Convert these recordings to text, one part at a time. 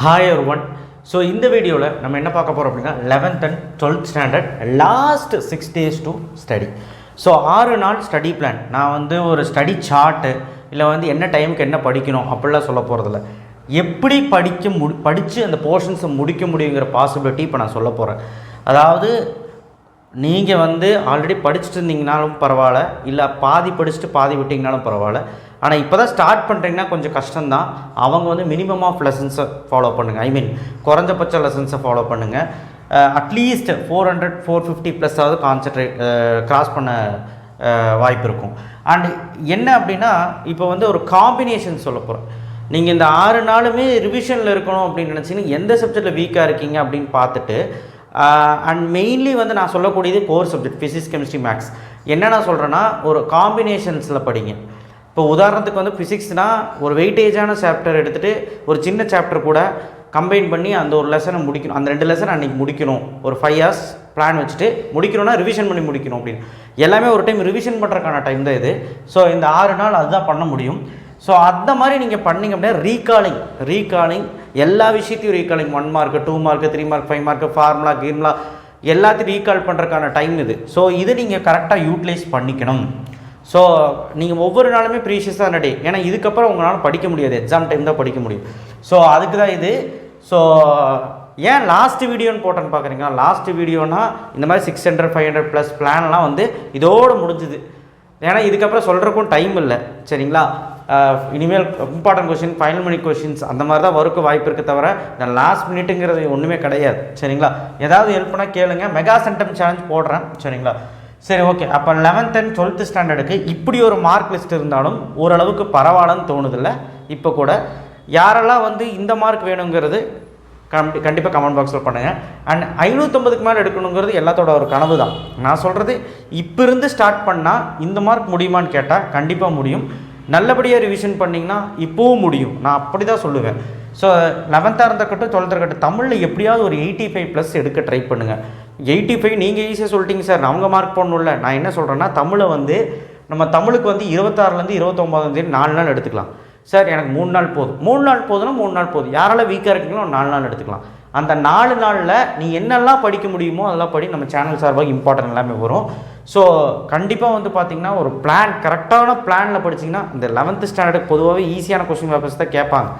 Hi ஒரு one so இந்த வீடியோவில் நம்ம என்ன பார்க்க போகிறோம் அப்படின்னா eleventh and twelfth standard last six days to study so ஆறு நாள் ஸ்டடி பிளான் நான் வந்து ஒரு ஸ்டடி சார்ட்டு இல்லை வந்து என்ன டைமுக்கு என்ன படிக்கணும் அப்படிலாம் சொல்ல போகிறதில்ல எப்படி படிக்க முடி படித்து அந்த போர்ஷன்ஸை முடிக்க முடியுங்கிற பாசிபிலிட்டி இப்போ நான் சொல்ல போகிறேன் அதாவது நீங்கள் வந்து ஆல்ரெடி படிச்சுட்டு இருந்தீங்கனாலும் பரவாயில்ல இல்லை பாதி படிச்சுட்டு பாதி விட்டிங்கனாலும் பரவாயில்ல. ஆனால் இப்போ தான் ஸ்டார்ட் பண்ணுறீங்கன்னா கொஞ்சம் கஷ்டம்தான். அவங்க வந்து மினிமம் ஆஃப் லெசன்ஸை ஃபாலோ பண்ணுங்கள் ஐ மீன் குறைஞ்சபட்ச லெசன்ஸை ஃபாலோ பண்ணுங்கள் at least four hundred four fifty ப்ளஸ்ஸாவது concentrate cross பண்ண வாய்ப்பு இருக்கும். அண்ட் என்ன அப்படின்னா இப்போ வந்து ஒரு காம்பினேஷன் சொல்ல போகிறேன் நீங்கள் இந்த ஆறு நாளுமே ரிவிஷனில் இருக்கணும் அப்படின்னு நினச்சிங்கன்னா எந்த சப்ஜெக்டில் வீக்காக இருக்கீங்க அப்படின்னு பார்த்துட்டு அண்ட் மெயின்லி வந்து நான் சொல்லக்கூடியது core subject physics chemistry maths என்ன நான் சொல்கிறேன்னா ஒரு காம்பினேஷன்ஸில் படிங்க. இப்போ உதாரணத்துக்கு வந்து ஃபிசிக்ஸ்னால் ஒரு வெயிட்டேஜான சாப்டர் எடுத்துகிட்டு ஒரு சின்ன சாப்டர் கூட கம்பைன் பண்ணி அந்த ஒரு லெசனை முடிக்கணும். அந்த ரெண்டு லெசன் அன்றைக்கி முடிக்கணும். ஒரு ஃபைவ் ஹவர்ஸ் பிளான் வச்சுட்டு முடிக்கணும்னா ரிவிஷன் பண்ணி முடிக்கணும் அப்படின்னு. எல்லாமே ஒரு டைம் ரிவிஷன் பண்ணுறக்கான டைம் தான் இது. ஸோ இந்த ஆறு நாள் அதுதான் பண்ண முடியும். ஸோ அந்த மாதிரி நீங்கள் பண்ணீங்க அப்படின்னா ரீகாலிங் ரீகாலிங் எல்லா விஷயத்தையும் recalling one mark two mark three mark five mark formula கீர்முலா எல்லாத்தையும் ரீகால் பண்ணுறதுக்கான டைம் இது. ஸோ இது நீங்கள் கரெக்டாக யூட்டிலைஸ் பண்ணிக்கணும். ஸோ நீங்கள் ஒவ்வொரு நாளுமே ப்ரீஷியஸாக டே ஏன்னா இதுக்கப்புறம் உங்களால் படிக்க முடியாது. எக்ஸாம் டைம் தான் படிக்க முடியும். ஸோ அதுக்கு தான் இது. ஸோ ஏன் லாஸ்ட் வீடியோன்னு போட்டேன்னு பார்க்குறீங்களா லாஸ்ட் வீடியோனா இந்த மாதிரி six hundred five hundred plus பிளான்லாம் வந்து இதோடு முடிஞ்சுது. ஏன்னா இதுக்கப்புறம் சொல்கிறக்கும் டைம் இல்லை. சரிங்களா? இனிமேல் important question final money questions அந்த மாதிரி தான் வரக்கு வாய்ப்பு இருக்க தவிர இந்த லாஸ்ட் மினிட்டுங்கிறது ஒன்றுமே கிடையாது. சரிங்களா? ஏதாவது ஹெல்ப் பண்ணால் கேளுங்க. மெகா சென்டம் சேலஞ்ச் போடுறேன். சரிங்களா? சரி ஓகே அப்போ லெவன்த் அண்ட் டுவெல்த்து ஸ்டாண்டர்டுக்கு இப்படி ஒரு மார்க் லிஸ்ட் இருந்தாலும் ஓரளவுக்கு பரவாயில்லன்னு தோணுதில்ல. இப்போ கூட யாரெல்லாம் வந்து இந்த மார்க் வேணுங்கிறது கண்டி கண்டிப்பாக கமெண்ட் பாக்ஸில் பண்ணுங்கள் அண்ட் ஐநூற்றம்பதுக்கு மேலே எடுக்கணுங்கிறது எல்லாத்தோட ஒரு கனவு தான். நான் சொல்கிறது இப்போ இருந்து ஸ்டார்ட் பண்ணால் இந்த மார்க் முடியுமான்னு கேட்டால் கண்டிப்பாக முடியும். நல்லபடியாக ரிவிஷன் பண்ணிங்கன்னா இப்போவும் முடியும். நான் அப்படி தான் சொல்லுவேன் ஸோ லெவன்த்தாக இருந்தக்கட்டும் டுவெல்த்தாக இருக்கட்டும் தமிழில் எப்படியாவது ஒரு எயிட்டி ஃபைவ் ப்ளஸ் எடுக்க ட்ரை பண்ணுங்கள் எயிட்டி ஃபைவ் நீங்கள் ஈஸியாக சொல்லிட்டீங்க சார். அவங்க மார்க் போடணும்ல. நான் என்ன சொல்கிறேன்னா தமிழை வந்து நம்ம தமிழுக்கு வந்து இருபத்தாறுலேருந்து இருபத்தொம்போதாந்தேதி நாலு நாள் எடுத்துக்கலாம். சார் எனக்கு மூணு நாள் போதும். மூணு நாள் போதுன்னா மூணு நாள் போதும். யாரால வீக்காக இருக்கீங்களோ ஒரு நாலு நாள் எடுத்துக்கலாம். அந்த நாலு நாளில் நீ என்னெல்லாம் படிக்க முடியுமோ அதெல்லாம் படி நம்ம சேனல் சார்பாக இம்பார்ட்டன்ட் எல்லாமே வரும். ஸோ கண்டிப்பாக வந்து பார்த்தீங்கன்னா ஒரு பிளான் கரெக்டான பிளானில் படிச்சிங்கன்னா இந்த லெவன்த்து ஸ்டாண்டர்டுக்கு பொதுவாகவே ஈஸியான கொஸ்டின் பேப்பர்ஸ் தான் கேட்பாங்க.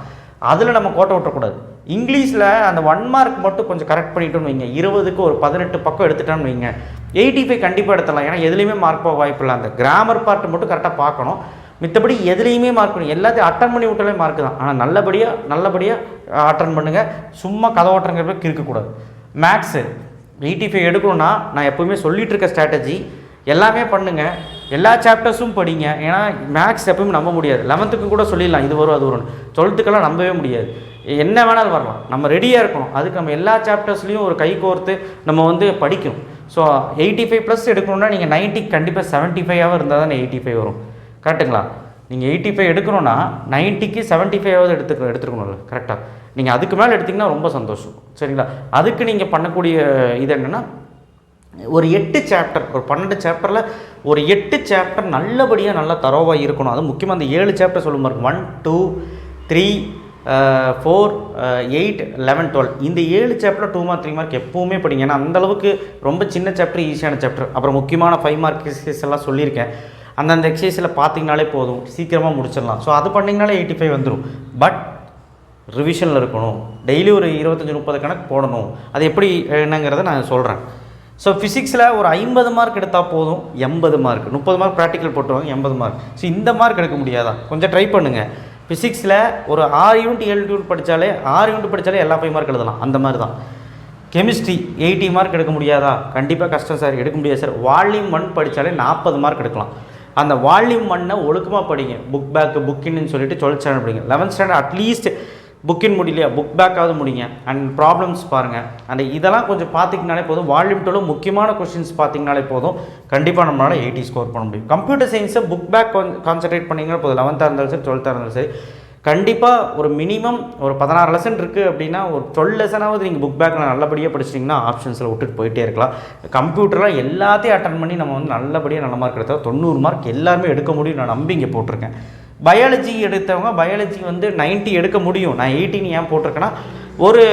அதில் நம்ம கோட்டை விட்டுறக்கூடாது இங்கிலீஷில் அந்த ஒன் மார்க் மட்டும் கொஞ்சம் கரெக்ட் பண்ணிட்டோம்னு வைங்க. இருபதுக்கு ஒரு பதினெட்டு பக்கம் எடுத்துட்டோம்னு வைங்க. எயிட்டி ஃபைவ் கண்டிப்பாக எடுத்துடலாம். ஏன்னா எதுலேயுமே மார்க் போக வாய்ப்பு இல்லை. அந்த கிராமர் பார்ட் மட்டும் கரெக்டாக பார்க்கணும். மித்தபடி எதுலேயுமே மார்க் பண்ணி எல்லாத்தையும் அட்டன் பண்ணி விட்டாலே மார்க் தான். ஆனால் நல்லபடியாக நல்லபடியாக அட்டன் பண்ணுங்கள் சும்மா கதை ஓட்டுறங்கிறப்ப கிறுக்கக்கூடாது மேக்ஸு எயிட்டி ஃபைவ் எடுக்கணும்னா நான் எப்போவுமே சொல்லிகிட்டு இருக்க ஸ்ட்ராட்டஜி எல்லாமே பண்ணுங்கள் எல்லா சாப்டர்ஸும் படிங்க. ஏன்னா மேக்ஸ் எப்பவுமே நம்ப முடியாது. லெவன்த்துக்கு கூட சொல்லிடலாம். இது வரும் அது வரும் டுவெல்த்துக்கெல்லாம் நம்பவே முடியாது. என்ன வேணாலும் வரலாம். நம்ம ரெடியாக இருக்கணும். அதுக்கு நம்ம எல்லா சாப்டர்ஸ்லேயும் ஒரு கை கோர்த்து நம்ம வந்து படிக்கணும். ஸோ எயிட்டி ஃபைவ் ப்ளஸ் எடுக்கணும்னா நீங்கள் நைன்ட்டி கண்டிப்பாக செவன்ட்டி ஃபைவாக இருந்தால் தான் எயிட்டி ஃபைவ் வரும். கரெக்டுங்களா? நீங்கள் எயிட்டி ஃபைவ் எடுக்கணும்னா நைன்ட்டிக்கு செவன்ட்டி ஃபைவாவது எடுத்துக்க எடுத்துருக்கணும்ல கரெக்டாக நீங்கள் அதுக்கு மேலே எடுத்திங்கன்னா ரொம்ப சந்தோஷம் சரிங்களா? அதுக்கு நீங்கள் பண்ணக்கூடிய இது என்னென்னா ஒரு எட்டு சாப்டர் ஒரு பன்னெண்டு சாப்டரில் ஒரு எட்டு சாப்டர் நல்லபடியாக நல்லா தரோவாக இருக்கணும். அது முக்கியமாக அந்த ஏழு சாப்டர் சொல்லும் பாருங்க. One two three four eight eleven twelve இந்த ஏழு chapter two mark three mark எப்போவுமே படிங்க. ஏன்னா அந்தளவுக்கு ரொம்ப சின்ன சாப்டர் ஈஸியான சாப்டர் அப்புறம் முக்கியமான ஃபைவ் மார்க் எல்லாம் சொல்லியிருக்கேன். அந்தந்த எக்ஸசைஸில் பார்த்தீங்கனாலே போதும். சீக்கிரமாக முடிச்சிடலாம். ஸோ அது பண்ணிங்கனாலே எயிட்டி ஃபைவ் வந்துடும் பட் ரிவிஷனில் இருக்கணும். டெய்லி ஒரு இருபத்தஞ்சி முப்பது கணக்கு போடணும். அது எப்படி என்னங்கிறத நான் சொல்கிறேன் ஸோ ஃபிசிக்ஸில் ஒரு ஐம்பது மார்க் எடுத்தால் போதும். எண்பது மார்க் முப்பது மார்க் ப்ராக்டிக்கல் போட்டுருவாங்க எண்பது மார்க் ஸோ இந்த மார்க் எடுக்க முடியாதா? கொஞ்சம் ட்ரை பண்ணுங்கள் ஃபிசிக்ஸில் ஒரு ஆறு யூனிட் ஏழு யூனிட் படித்தாலே ஆறு யூனிட் படித்தாலே எல்லா ஃபைவ் மார்க் எழுதலாம். அந்த மாதிரி தான் கெமிஸ்ட்ரி எயிட்டி மார்க் எடுக்க முடியாதா? கண்டிப்பாக கஷ்டம் சார் எடுக்க முடியாது சார் வால்யூம் ஒன் படித்தாலே நாற்பது மார்க் எடுக்கலாம். அந்த வால்யூம் ஒன்னை ஒழுக்கமாக படிங்க. புக் பேக் புக்கின்னு சொல்லிட்டு டுவெல்த் ஸ்டாண்டர்ட் படிங்க. Eleventh standard at least book in முடியலையா? புக் பேக்காவது முடிங்க. அண்ட் ப்ராப்ளம்ஸ் பாருங்கள் அண்ட் இதெல்லாம் கொஞ்சம் பார்த்திங்கனாலே போதும். வால்யூம் டூவில் முக்கியமான கொஷின்ஸ் பார்த்தீங்கனாலே போதும். கண்டிப்பாக நம்மளால் எயிட்டி ஸ்கோர் பண்ண முடியும். கம்ப்யூட்டர் சயின்ஸை புக் பேக் கான்சன்ட்ரேட் பண்ணிங்கன்னா போதும். லெவன்த்தாக இருந்தாலும் சரி டுவெல்த்தாக இருந்தாலும் சரி. கண்டிப்பாக ஒரு மினிமம் ஒரு பதினாறு லெசன் இருக்குது அப்படின்னா ஒரு டுவெல் லெசனாவது நீங்கள் புக் பேக்கில் நல்லபடியாக படிச்சிட்டிங்கன்னா ஆப்ஷன்ஸில் விட்டுட்டு போயிட்டே இருக்கலாம். கம்ப்யூட்டரில் எல்லாத்தையும் அட்டன் பண்ணி நம்ம வந்து நல்லபடியாக நல்ல மார்க் எடுத்தால் தொண்ணூறு மார்க் எல்லாருமே எடுக்க முடியும் நான் நம்பி இங்கே போட்டிருக்கேன். பயாலஜி எடுத்தவங்க பயாலஜி வந்து 90 எடுக்க முடியும். நான் எயிட்டின்னு ஏன் போட்டிருக்கேன்னா ஒரு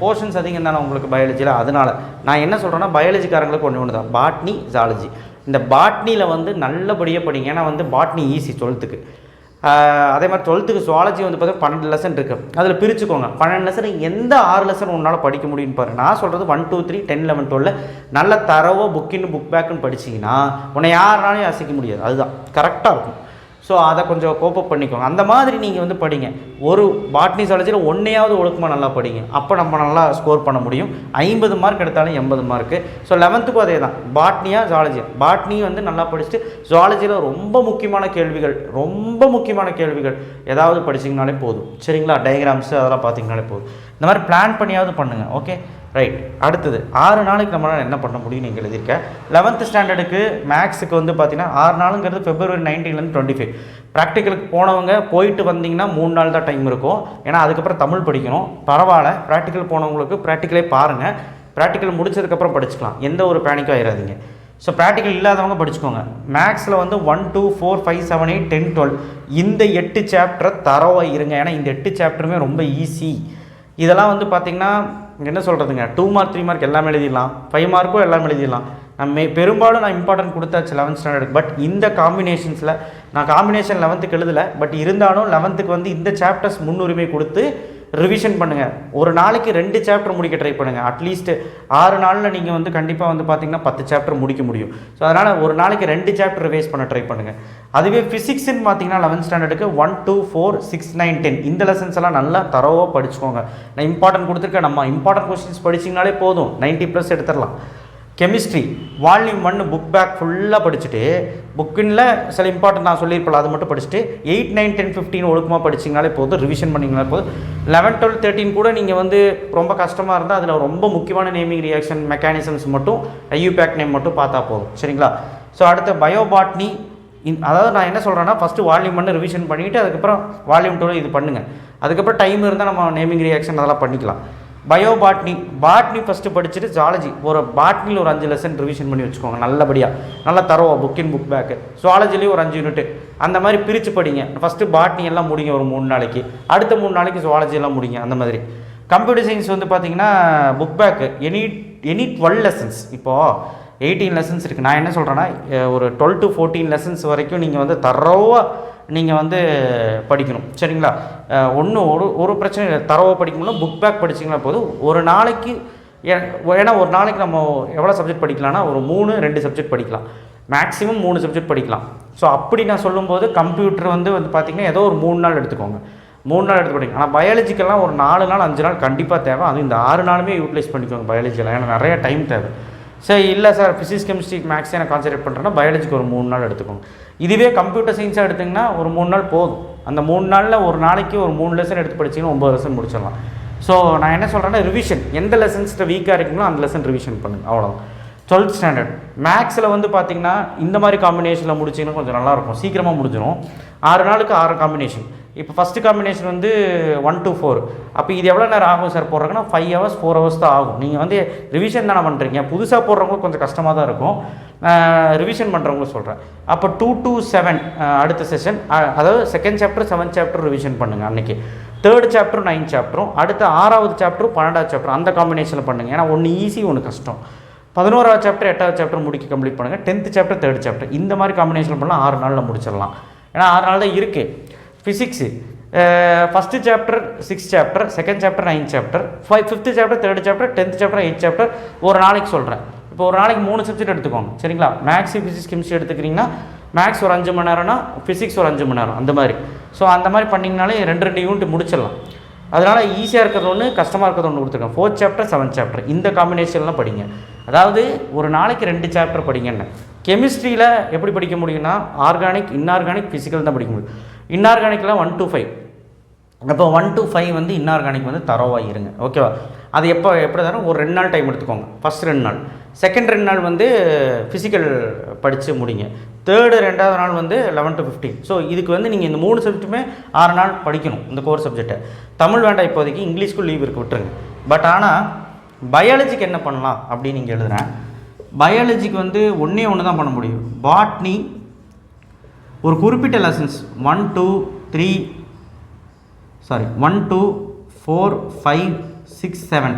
போர்ஷன்ஸ் அதிகம் தானே உங்களுக்கு பயாலஜியில் அதனால் நான் என்ன சொல்கிறேன்னா பயாலஜிக்காரங்களுக்கு ஒன்று ஒன்று தான் பாட்னி ஜாலஜி இந்த பாட்னியில் வந்து நல்லபடியாக படிங்க. ஏன்னா வந்து பாட்னி ஈஸி டுவெல்த்துக்கு அதே மாதிரி டுவெல்த்துக்கு சுவாலஜி வந்து பார்த்தீங்கன்னா பன்னெண்டு லெசன் இருக்குது அதில் பிரிச்சுக்கோங்க. பன்னெண்டு லெசன் எந்த ஆறு லெசன் உன்னால் படிக்க முடியும்னு பாரு. நான் சொல்கிறது one two three ten eleven twelve நல்ல தரவோ புக்கின்னு புக் பேக்குன்னு படிச்சிங்கன்னா உன்னை யாருனாலையும் அசைக்க முடியாது. அதுதான். கரெக்டாக இருக்கும். ஸோ அதை கொஞ்சம் கோப்பப் பண்ணிக்கோங்க. அந்த மாதிரி நீங்கள் வந்து படிங்க. ஒரு பாட்னி காலேஜில் ஒன்றையாவது ஒழுக்கமாக நல்லா படிங்க. அப்போ நம்ம நல்லா ஸ்கோர் பண்ண முடியும். ஐம்பது மார்க் எடுத்தாலும் எண்பது மார்க்கு ஸோ லெவன்த்துக்கும் அதே தான். பாட்னியா ஜாலஜி பாட்னி வந்து நல்லா படிச்சுட்டு ஜாலஜியில் ரொம்ப முக்கியமான கேள்விகள் ரொம்ப முக்கியமான கேள்விகள். ஏதாவது படிச்சிங்கனாலே போதும். சரிங்களா? டயக்ராம்ஸு அதெல்லாம் பார்த்தீங்கனாலே போதும். இந்த மாதிரி பிளான் பண்ணியாவது பண்ணுங்கள் ஓகே ரைட் அடுத்தது ஆறு நாளைக்கு நம்மளால் என்ன பண்ண முடியும் நீங்கள் எழுதியிருக்கேன் லெவன்த்து ஸ்டாண்டர்டுக்கு மேக்ஸுக்கு வந்து பார்த்தீங்கன்னா ஆறு நாளுங்கிறது ஃபெப்ரவரி நைன்டீன்லேருந்து டுவெண்ட்டி ஃபைவ் ப்ராக்டிக்கலுக்கு போனவங்க போயிட்டு வந்தீங்கன்னா மூணு நாள் தான் டைம் இருக்கும். ஏன்னா அதுக்கப்புறம் தமிழ் படிக்கணும். பரவாயில்ல ப்ராக்டிக்கல் போனவங்களுக்கு ப்ராக்டிக்கலே பாருங்கள் ப்ராக்டிக்கல் முடிச்சதுக்கப்புறம் படிச்சுக்கலாம். எந்த ஒரு பேனிக்கும் ஆயிடாதீங்க ஸோ ப்ராக்டிக்கல் இல்லாதவங்க படிச்சுக்கோங்க. மேக்ஸில் வந்து one two four five seven eight ten twelve இந்த எட்டு சாப்டரை தரவாக இருங்க. ஏன்னா இந்த எட்டு சாப்டருமே ரொம்ப ஈஸி இதெல்லாம் வந்து பார்த்திங்கன்னா என்ன சொல்கிறதுங்க டூ மார்க் த்ரீ மார்க் எல்லாமே எழுதிடலாம். ஃபைவ் மார்க்கும் எல்லாமே எழுதிடலாம். நம்ம பெரும்பாலும் நான் இம்பார்ட்டன்ட் கொடுத்தாச்சு லெவன்த் ஸ்டாண்டர்ட் பட் இந்த காம்பினேஷன்ஸில் நான் காம்பினேஷன் லெவன்த்துக்கு எழுதலை. பட் இருந்தாலும் லெவன்த்துக்கு வந்து இந்த சாப்டர்ஸ் முன்னுரிமை கொடுத்து ரிவிஷன் பண்ணுங்கள் ஒரு நாளைக்கு ரெண்டு சாப்டர் முடிக்க ட்ரை பண்ணுங்கள் அட்லீஸ்ட் ஆறு நாளில் நீங்கள் வந்து கண்டிப்பாக வந்து பார்த்தீங்கன்னா பத்து சாப்டர் முடிக்க முடியும். ஸோ அதனால் ஒரு நாளைக்கு ரெண்டு சாப்டர் ரிவைஸ் பண்ண ட்ரை பண்ணுங்கள் அதுவே ஃபிசிக்ஸ்னு பார்த்தீங்கன்னா eleventh ஸ்டாண்டர்டுக்கு one two four six nine ten இந்த லெசன்ஸ் எல்லாம் நல்லா தரவாக படிச்சுக்கோங்க. நான் இம்பார்ட்டன்ட் கொடுத்துருக்கேன். நம்ம இம்பார்ட்டன்ட் கொஸ்டின்ஸ் படிச்சிங்கனாலே போதும். நைன்ட்டி ப்ளஸ் எடுத்துடலாம். கெமிஸ்ட்ரி வால்யூம் ஒன்று புக் பேக் ஃபுல்லாக படிச்சுட்டு புக்கின்ல சில இம்பார்ட்டன்ட் நான் சொல்லியிருப்பேன் அது மட்டும் படிச்சுட்டு எயிட் நைன் டென் ஃபிஃப்டின் ஒழுக்கமாக படிச்சிங்கனாலே போதும் ரிவிஷன் பண்ணிங்கனாலே போதும். லெவன் டுவெல் தேர்ட்டின் கூட நீங்கள் வந்து ரொம்ப கஷ்டமாக இருந்தால் அதில் ரொம்ப முக்கியமான நேமிங் ரியாக்ஷன் மெக்கானிசம்ஸ் மட்டும் ஐயூ பேக் நேம் மட்டும் பார்த்தா போதும். சரிங்களா? ஸோ அடுத்த பயோபாட்னி இன் அதாவது நான் என்ன சொல்கிறேன்னா ஃபஸ்ட்டு வால்யூம் ஒன்று ரிவிஷன் பண்ணிவிட்டு அதுக்கப்புறம் வால்யூம் டூவில் இது பண்ணுங்கள் அதுக்கப்புறம் டைம் இருந்தால் நம்ம நேமிங் ரியாக்ஷன் அதெல்லாம் பண்ணிக்கலாம். பயோ பாட்னி பாட்னி ஃபஸ்ட்டு படிச்சுட்டு ஜாலஜி ஒரு பாட்னியில் ஒரு அஞ்சு லெசன் ரிவிஷன் பண்ணி வச்சுக்கோங்க நல்லபடியாக நல்லா தரோவா புக் இன் புக் பேக்கு ஜுவாலஜிலையும் ஒரு அஞ்சு யூனிட்டு அந்த மாதிரி பிரித்து படிங்க. ஃபஸ்ட்டு பாட்னி எல்லாம் முடிங்க ஒரு மூணு நாளைக்கு. அடுத்த மூணு நாளைக்கு ஜுவாலஜி எல்லாம் முடிங்க அந்த மாதிரி. கம்ப்யூட்டர் சயின்ஸ் வந்து பார்த்தீங்கன்னா book back any any twelve lessons இப்போது எயிட்டீன் லெசன்ஸ் இருக்குது நான் என்ன சொல்கிறேன்னா ஒரு டுவெல் டு ஃபோர்டீன் லெசன்ஸ் வரைக்கும் நீங்கள் வந்து தரோவாக நீங்கள் வந்து படிக்கணும். சரிங்களா? ஒன்றும் ஒரு ஒரு பிரச்சனை இல்லை. தரவை படிக்கணும்னா புக் பேக் படிச்சிங்களா போதும். ஒரு நாளைக்கு ஏ- ஏன்னா ஒரு நாளைக்கு நம்ம எவ்வளோ சப்ஜெக்ட் படிக்கலாம்னா ஒரு மூணு ரெண்டு சப்ஜெக்ட் படிக்கலாம். மேக்ஸிமம் மூணு சப்ஜெக்ட் படிக்கலாம். ஸோ அப்படி நான் சொல்லும்போது கம்ப்யூட்டர் வந்து வந்து பார்த்திங்கன்னா ஏதோ ஒரு மூணு நாள் எடுத்துக்கோங்க. மூணு நாள் எடுத்து படிங்க. ஆனால் பயாலஜிக்கெல்லாம் ஒரு நாலு நாள் அஞ்சு நாள் கண்டிப்பாக தேவை. அதுவும் இந்த ஆறு நாளுமே யூட்டிலைஸ் பண்ணிக்கோங்க பயாலஜியில் ஏன்னா நிறைய டைம் தேவை. சரி இல்லை சார் ஃபிசிக்ஸ் கெமிஸ்ட்ரி மேக்ஸே நான் கான்சன்ட்ரேட் பண்ணுறேன்னா பயாலஜிக்கு ஒரு மூணு நாள் எடுத்துக்கோங்க. இதுவே கம்ப்யூட்டர் சயின்ஸாக எடுத்திங்கன்னா ஒரு மூணு நாள் போதும். அந்த மூணு நாளில் ஒரு நாளைக்கு ஒரு மூணு லெசன் எடுத்து படிச்சிங்கன்னா ஒம்பது லெசன் முடிச்சிடலாம். ஸோ நான் என்ன சொல்கிறேன்னா ரிவிஷன் எந்த லெசன்ஸ்ட்டு வீக்காக இருக்கீங்களோ அந்த லெசன் ரிவிஷன் பண்ணுங்க. அவ்வளோதான் டுவெல்த் ஸ்டாண்டர்ட் மேக்ஸில் வந்து பார்த்தீங்கன்னா இந்த மாதிரி காம்பினேஷனில் முடிச்சிங்கன்னா கொஞ்சம் நல்லாயிருக்கும் சீக்கிரமாக முடிஞ்சிடும் ஆறு நாளுக்கு ஆறு காம்பினேஷன் இப்போ ஃபஸ்ட்டு காம்பினேஷன் வந்து ஒன் டூ ஃபோர் அப்போ இது எவ்வளோ நேரம் ஆகும் சார் போடுறாங்கன்னா ஃபைவ் ஹவர்ஸ் ஃபோர் ஹவர்ஸ் தான் ஆகும். நீங்கள் வந்து ரிவிஷன் தானே பண்ணுறீங்க புதுசாக போடுறவங்களுக்கு கொஞ்சம் கஷ்டமாக தான் இருக்கும். ரிவிஷன் பண்ணுறவங்களும் சொல்கிறேன் அப்போ டூ டூ செவன் அடுத்த செஷன் அதாவது second chapter seventh chapter revision பண்ணுங்கள் அன்றைக்கி தேர்ட் சாப்டரும் நைன்த் சாப்டரும் அடுத்த ஆறாவது சாப்டரும் பன்னெண்டாவது சாப்டர் அந்த காம்பினேஷனில் பண்ணுங்கள் ஏன்னா ஒன்று ஈஸி ஒன்று கஷ்டம். பதினோராவது சாப்டர் எட்டாவது சாப்டர் முடிக்க கம்ப்ளீட் பண்ணுங்கள் டென்த்து சாப்டர் தேர்ட் சாப்டர் இந்த மாதிரி காம்பினேஷன் பண்ணலாம். ஆறு நாளில் முடிச்சிடலாம். ஏன்னா ஆறு நாள் தான் இருக்குது physics first chapter six chapter second chapter ninth chapter five fifth chapter third chapter tenth chapter eight chapter ஒரு நாளைக்கு சொல்கிறேன் இப்போ ஒரு நாளைக்கு மூணு சப்ஜெக்ட் எடுத்துக்கோங்க. சரிங்களா? மேக்ஸு ஃபிசிக்ஸ் கெமிஸ்ட்ரி எடுத்துக்கிறீங்கன்னா மேக்ஸ் ஒரு அஞ்சு மணி நேரம்னா ஃபிசிக்ஸ் ஒரு அஞ்சு மணி நேரம். அந்த மாதிரி. ஸோ அந்த மாதிரி பண்ணிங்கனாலே ரெண்டு ரெண்டு யூனிட் முடிச்சிடலாம். அதனால் ஈஸியாக இருக்கிறது ஒன்று கஷ்டமாக இருக்கிறது ஒன்று கொடுத்துருக்கேன். ஃபோர்த் சாப்டர் செவன்த் சாப்டர் இந்த காம்பினேஷன்லாம் படிங்க. அதாவது ஒரு நாளைக்கு ரெண்டு சாப்டர் படிங்கன்னு. கெமிஸ்ட்ரியில் எப்படி படிக்க முடியும்னா ஆர்கானிக் இன்ஆர்கானிக் ஃபிசிக்கல் தான் படிக்க முடியும். இன்ஆர்கானிக்கில் ஒன் டூ ஃபைவ் அப்போ ஒன் டு ஃபைவ் வந்து இன்ஆர்கானிக் வந்து தரோவாக இருங்க. ஓகேவா? அது எப்போ எப்படி தரோம் ஒரு ரெண்டு நாள் டைம் எடுத்துக்கோங்க. ஃபஸ்ட் ரெண்டு நாள். செகண்ட் ரெண்டு நாள் வந்து ஃபிசிக்கல் படித்து முடிங்க. தேர்டு ரெண்டாவது நாள் வந்து லெவன் டு ஃபிஃப்டீன் ஸோ இதுக்கு வந்து நீங்கள் இந்த மூணு சப்ஜெக்ட்டுமே ஆறு நாள் படிக்கணும் இந்த கோர் சப்ஜெக்ட்டை தமிழ் வேண்டாம் இப்போதைக்கு இங்கிலீஷ்க்கும் லீவ் இருக்கு விட்டுருங்க. பட் ஆனால் பயாலஜிக்கு என்ன பண்ணலாம் அப்படின்னு நீங்கள் எழுதுகிறேன் பயாலஜிக்கு வந்து ஒன்றே ஒன்று தான் பண்ண முடியும். பாட்னி ஒரு குறிப்பிட்ட lessons one two three sorry one two four five six seven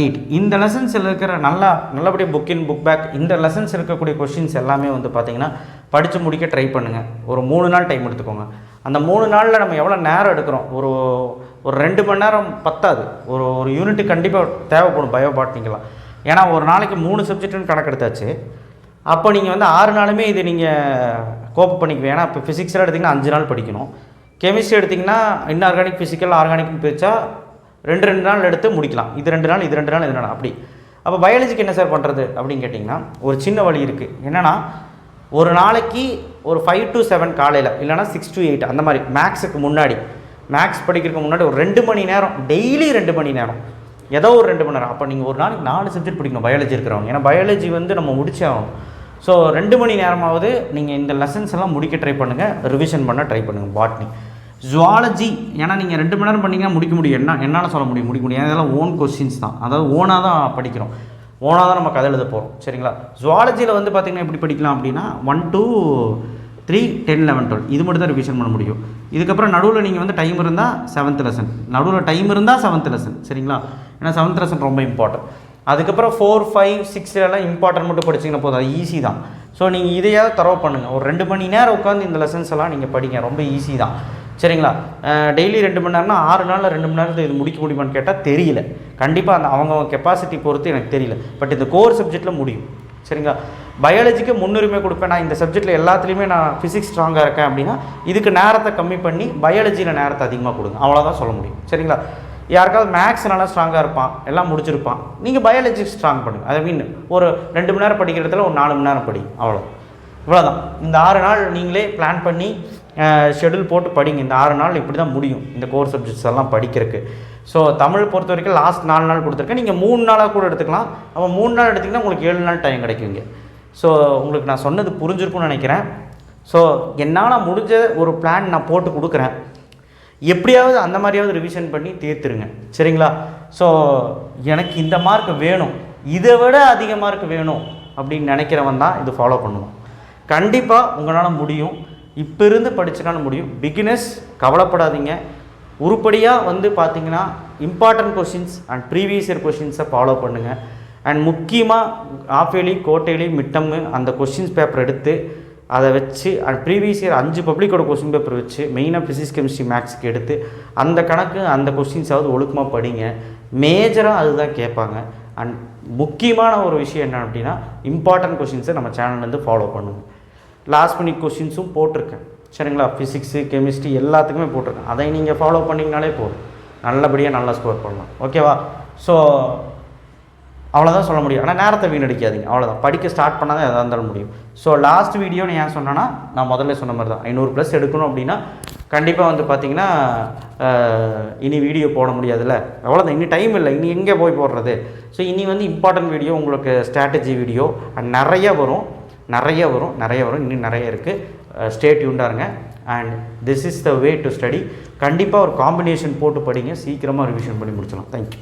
eight இந்த லெசன்ஸில் இருக்கிற நல்லா நல்லபடியாக புக் இன் புக் பேக் இந்த லெசன்ஸ் இருக்கக்கூடிய கொஷின்ஸ் எல்லாமே வந்து பார்த்திங்கன்னா படித்து முடிக்க ட்ரை பண்ணுங்கள் ஒரு மூணு நாள் டைம் எடுத்துக்கோங்க. அந்த மூணு நாளில் நம்ம எவ்வளோ நேரம் எடுக்கிறோம்? ஒரு ஒரு ரெண்டு மணி நேரம் பத்தாது. ஒரு ஒரு யூனிட் கண்டிப்பாக தேவைப்படும். பயோ பாட்னிக்கெலாம் ஏன்னா ஒரு நாளைக்கு மூணு சப்ஜெக்ட்டுன்னு கணக்கெடுத்தாச்சு. அப்போ நீங்கள் வந்து ஆறு நாளுமே இது நீங்கள் கோப் பண்ணிக்க ஏன்னா இப்போ ஃபிசிக்ஸில் எடுத்திங்கன்னா அஞ்சு நாள் படிக்கணும். கெமிஸ்ட்ரி எடுத்திங்கன்னா இன்ஆர்கானிக் ஃபிசிக்கல் ஆர்கானிக் பிரித்தா ரெண்டு ரெண்டு நாள் எடுத்து முடிக்கலாம். இது ரெண்டு நாள் இது ரெண்டு நாள் இது நாள். அப்படி. அப்போ பயாலஜிக்கு என்ன சார் பண்ணுறது அப்படின்னு கேட்டிங்கன்னா ஒரு சின்ன வழி இருக்குது என்னென்னா ஒரு நாளைக்கு ஒரு ஃபைவ் டு செவன் காலையில் இல்லைனா சிக்ஸ் டு எயிட் அந்த மாதிரி மேக்ஸுக்கு முன்னாடி. மேக்ஸ் படிக்கிறதுக்கு முன்னாடி ஒரு ரெண்டு மணி நேரம் டெய்லி ரெண்டு மணி நேரம். ஏதோ ஒரு ரெண்டு மணி நேரம். அப்போ நீங்கள் ஒரு நாளைக்கு நாலு சப்ஜெக்ட் படிக்கணும் பயாலஜி இருக்கிறவங்க. ஏன்னா பயாலஜி வந்து நம்ம முடிச்சே ஆகும் ஸோ ரெண்டு மணி நேரமாவது நீங்கள் இந்த லெசன்ஸ் எல்லாம் முடிக்க ட்ரை பண்ணுங்கள் ரிவிஷன் பண்ண ட்ரை பண்ணுங்கள் பாட்னி ஜுவாலஜி ஏன்னா நீங்கள் ரெண்டு மணி நேரம் பண்ணிங்கன்னா முடிக்க முடியும். என்ன என்னால் சொல்ல முடியும்? முடிக்க முடியும். அதெல்லாம் ஓன் கொஸ்டின்ஸ் தான். அதாவது ஓனாக தான் படிக்கிறோம். ஓனாக தான் நம்ம கதை எழுத போகிறோம் சரிங்களா? ஜுவாலஜியில் வந்து பார்த்திங்கன்னா எப்படி படிக்கலாம் அப்படின்னா one two three ten eleven twelve இது மட்டும் தான் ரிவிஷன் பண்ண முடியும். இதுக்கப்புறம் நடுவில் நீங்கள் வந்து டைம் இருந்தால் செவன்த் லெசன் நடுவில் டைம் இருந்தால் செவன்த் லெசன் சரிங்களா? ஏன்னா செவன்த் லெசன் ரொம்ப இம்பார்ட்டன்ட் அதுக்கப்புறம் ஃபோர் ஃபைவ் சிக்ஸ்லலாம் இம்பார்ட்டன்ட் மட்டும் படிச்சிங்கன்னா போதும். அது ஈஸி தான். ஸோ நீங்கள் இதையாவது தரவு பண்ணுங்கள் ஒரு ரெண்டு மணி நேரம் உட்காந்து இந்த லெசன்ஸ் எல்லாம் நீங்கள் படிங்க. ரொம்ப ஈஸி தான். சரிங்களா? டெய்லி ரெண்டு மணி நேரம்னா ஆறு நாளில் ரெண்டு மணி நேரத்தில் இது முடிக்க முடியுமான்னு கேட்டால் தெரியல. கண்டிப்பாக அந்த அவங்க கெப்பாசிட்டி பொறுத்து எனக்கு தெரியல. பட் இந்த கோர் சப்ஜெக்ட்டில் முடியும். சரிங்களா? பயாலஜிக்கு முன்னுரிமை கொடுப்பேன். நான் இந்த சப்ஜெக்ட்டில் எல்லாத்துலேயுமே நான் ஃபிசிக்ஸ் ஸ்ட்ராங்காக இருக்கேன் அப்படின்னா இதுக்கு நேரத்தை கம்மி பண்ணி பயாலஜியில் நேரத்தை அதிகமாக கொடுங்க. அவ்வளோதான் சொல்ல முடியும். சரிங்களா? யாருக்காவது மேக்ஸ் நல்லா ஸ்ட்ராங்காக இருப்பான் எல்லாம் முடிச்சிருப்பான். நீங்கள் பயாலஜி ஸ்ட்ராங் பண்ணுங்கள் ஐ மீன் ஒரு ரெண்டு மணி நேரம் படிக்கிறதுல ஒரு நாலு மணி நேரம் படி அவ்வளோ இவ்வளோதான் இந்த ஆறு நாள் நீங்களே பிளான் பண்ணி ஷெடியூல் போட்டு படிங்க. இந்த ஆறு நாள் இப்படி தான் முடியும் இந்த கோர் சப்ஜெக்ட்ஸ் எல்லாம் படிக்கிறதுக்கு. ஸோ தமிழ் பொறுத்த வரைக்கும் லாஸ்ட் நாலு நாள் கொடுத்துருக்கேன். நீங்கள் மூணு நாளாக கூட எடுத்துக்கலாம். அப்போ மூணு நாள் எடுத்திங்கன்னா உங்களுக்கு ஏழு நாள் டைம் கிடைக்குங்க. ஸோ உங்களுக்கு நான் சொன்னது புரிஞ்சிருக்கும்னு நினைக்கிறேன். ஸோ என்னால் முடிஞ்ச ஒரு பிளான் நான் போட்டு கொடுக்குறேன். எப்படியாவது அந்த மாதிரியாவது ரிவிஷன் பண்ணி தேர்த்துருங்க. சரிங்களா? ஸோ எனக்கு இந்த மார்க் வேணும். இதை விட அதிக மார்க் வேணும் அப்படின்னு நினைக்கிறவன் தான் இது ஃபாலோ பண்ணுவான். கண்டிப்பாக உங்களால் முடியும். இப்போ இருந்து படித்தனால முடியும். பிகினஸ் கவலைப்படாதீங்க. உருப்படியாக வந்து பார்த்தீங்கன்னா important questions and previous year கொஷின்ஸை follow பண்ணுங்கள் அண்ட் முக்கியமாக ஆஃப் இயர்லி கோட்டையிலி மிட்டம்மு அந்த கொஷின்ஸ் பேப்பர் எடுத்து அதை வச்சு அண்ட் ப்ரீவியஸ் இயர் அஞ்சு பப்ளிக்கோட கொஸ்டின் பேப்பர் வச்சு மெயினாக ஃபிசிக்ஸ் கெமிஸ்ட்ரி மேக்ஸ்க்கு எடுத்து அந்த கணக்கு அந்த கொஸ்டின்ஸாவது ஒழுக்கமாக படிங்க. மேஜராக அதுதான் கேட்பாங்க. அண்ட் முக்கியமான ஒரு விஷயம் என்ன அப்படின்னா இம்பார்ட்டன்ட் கொஷின்ஸை நம்ம சேனல்லேருந்து ஃபாலோ பண்ணுங்கள் லாஸ்ட் மினிட் கொஷின்ஸும் போட்டிருக்கேன். சரிங்களா? ஃபிசிக்ஸு கெமிஸ்ட்ரி எல்லாத்துக்குமே போட்டிருக்கேன். அதை நீங்கள் ஃபாலோ பண்ணிங்கனாலே போதும். நல்லபடியாக நல்லா ஸ்கோர் பண்ணலாம். ஓகேவா ஸோ அவ்வளோதான் சொல்ல முடியும். ஆனால் நேரத்தை வீணடிக்காதீங்க. அவ்வளோதான் படிக்க ஸ்டார்ட் பண்ணால் தான் எதாக இருந்தாலும் முடியும். ஸோ லாஸ்ட் வீடியோன்னு ஏன் சொன்னேன்னா நான் முதல்ல சொன்ன மாதிரி தான் ஐநூறு ப்ளஸ் எடுக்கணும் அப்படின்னா கண்டிப்பாக வந்து பார்த்தீங்கன்னா இனி வீடியோ போட முடியாதுல்ல. அவ்வளோதான் இனி டைம் இல்லை. இனி எங்கே போய் போடுறது? ஸோ இனி வந்து இம்பார்ட்டன்ட் வீடியோ உங்களுக்கு ஸ்ட்ராட்டஜி வீடியோ நிறைய வரும். நிறைய வரும். நிறைய வரும். இன்னும் நிறைய இருக்குது state யூண்டாருங்க and this is the way to study கண்டிப்பாக ஒரு காம்பினேஷன் போட்டு படிங்க. சீக்கிரமாக ரிவிஷன் பண்ணி முடிச்சிடலாம். தேங்க்யூ